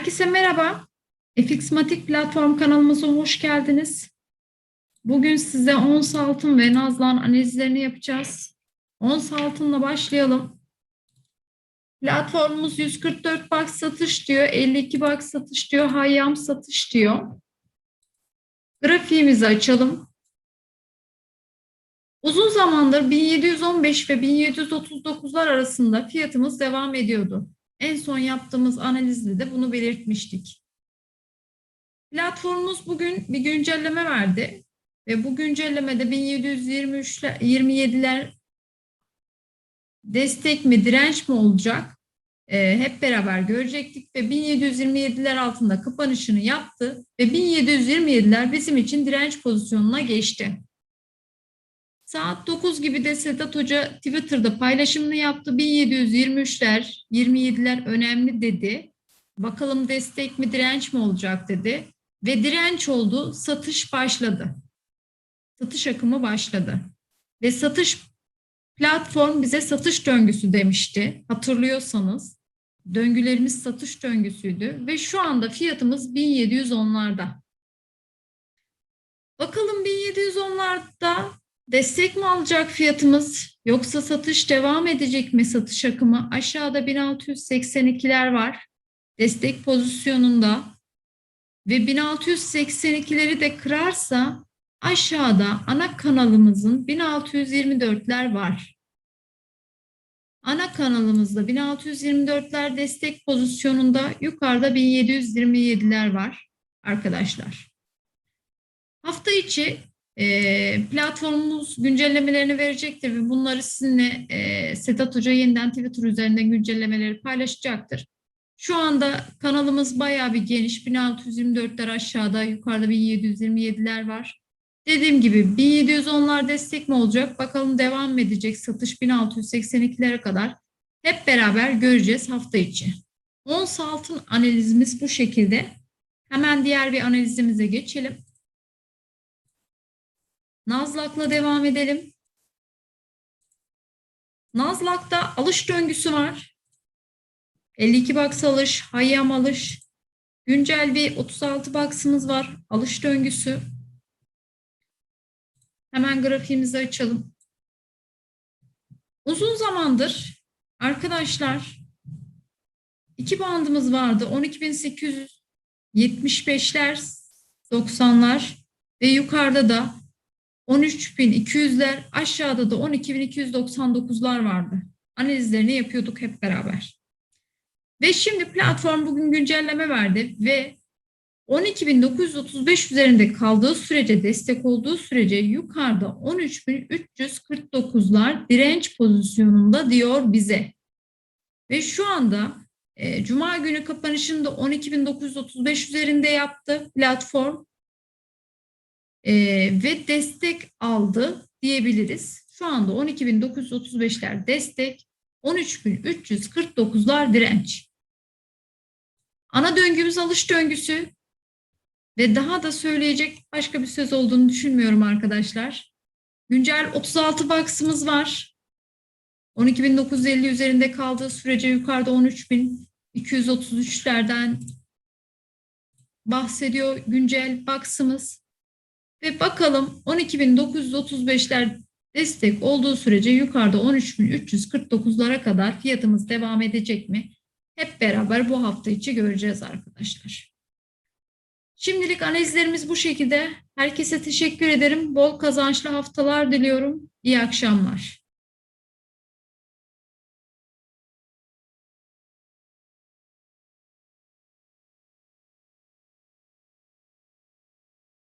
Herkese merhaba. FXmatik platform kanalımıza hoş geldiniz. Bugün size ons altın ve nazlan analizlerini yapacağız. Ons altınla başlayalım. Platformumuz 144 box satış diyor, 52 box satış diyor, hayyam satış diyor. Grafiğimizi açalım. Uzun zamandır 1715 ve 1739'lar arasında fiyatımız devam ediyordu. En son yaptığımız analizde de bunu belirtmiştik. Platformumuz bugün bir güncelleme verdi ve bu güncellemede 1723'ler 27'ler destek mi direnç mi olacak Ee, hep beraber görecektik ve 1727'ler altında kapanışını yaptı ve 1727'ler bizim için direnç pozisyonuna geçti. Saat 9 gibi de Sedat Hoca Twitter'da paylaşımını yaptı. 1723'ler, 27'ler önemli dedi. Bakalım destek mi direnç mi olacak dedi. Ve direnç oldu, satış başladı. Satış akımı başladı. Ve satış platform bize satış döngüsü demişti. Hatırlıyorsanız döngülerimiz satış döngüsüydü ve şu anda fiyatımız 1710'larda. Bakalım 1710'larda Destek mi alacak fiyatımız yoksa satış devam edecek mi satış akımı? Aşağıda 1682'ler var. Destek pozisyonunda ve 1682'leri de kırarsa aşağıda ana kanalımızın 1624'ler var. Ana kanalımızda 1624'ler destek pozisyonunda yukarıda 1727'ler var arkadaşlar. Hafta içi e, platformumuz güncellemelerini verecektir ve bunları sizinle e, Sedat Hoca yeniden Twitter üzerinden güncellemeleri paylaşacaktır. Şu anda kanalımız bayağı bir geniş. 1624'ler aşağıda, yukarıda 1727'ler var. Dediğim gibi 1710'lar destek mi olacak? Bakalım devam mı edecek satış 1682'lere kadar. Hep beraber göreceğiz hafta içi. Ons altın analizimiz bu şekilde. Hemen diğer bir analizimize geçelim. Nazlak'la devam edelim. Nazlak'ta alış döngüsü var. 52 box alış, hayyam alış. Güncel bir 36 box'ımız var. Alış döngüsü. Hemen grafiğimizi açalım. Uzun zamandır arkadaşlar iki bandımız vardı. 12.875'ler, 90'lar ve yukarıda da 13.200'ler aşağıda da 12.299'lar vardı. Analizlerini yapıyorduk hep beraber. Ve şimdi platform bugün güncelleme verdi ve 12.935 üzerinde kaldığı sürece destek olduğu sürece yukarıda 13.349'lar direnç pozisyonunda diyor bize. Ve şu anda e, Cuma günü kapanışında 12.935 üzerinde yaptı platform e, ve destek aldı diyebiliriz. Şu anda 12.935'ler destek, 13.349'lar direnç. Ana döngümüz alış döngüsü ve daha da söyleyecek başka bir söz olduğunu düşünmüyorum arkadaşlar. Güncel 36 box'ımız var. 12.950 üzerinde kaldığı sürece yukarıda 13.233'lerden bahsediyor güncel box'ımız. Ve bakalım 12.935'ler destek olduğu sürece yukarıda 13.349'lara kadar fiyatımız devam edecek mi? Hep beraber bu hafta içi göreceğiz arkadaşlar. Şimdilik analizlerimiz bu şekilde. Herkese teşekkür ederim. Bol kazançlı haftalar diliyorum. İyi akşamlar.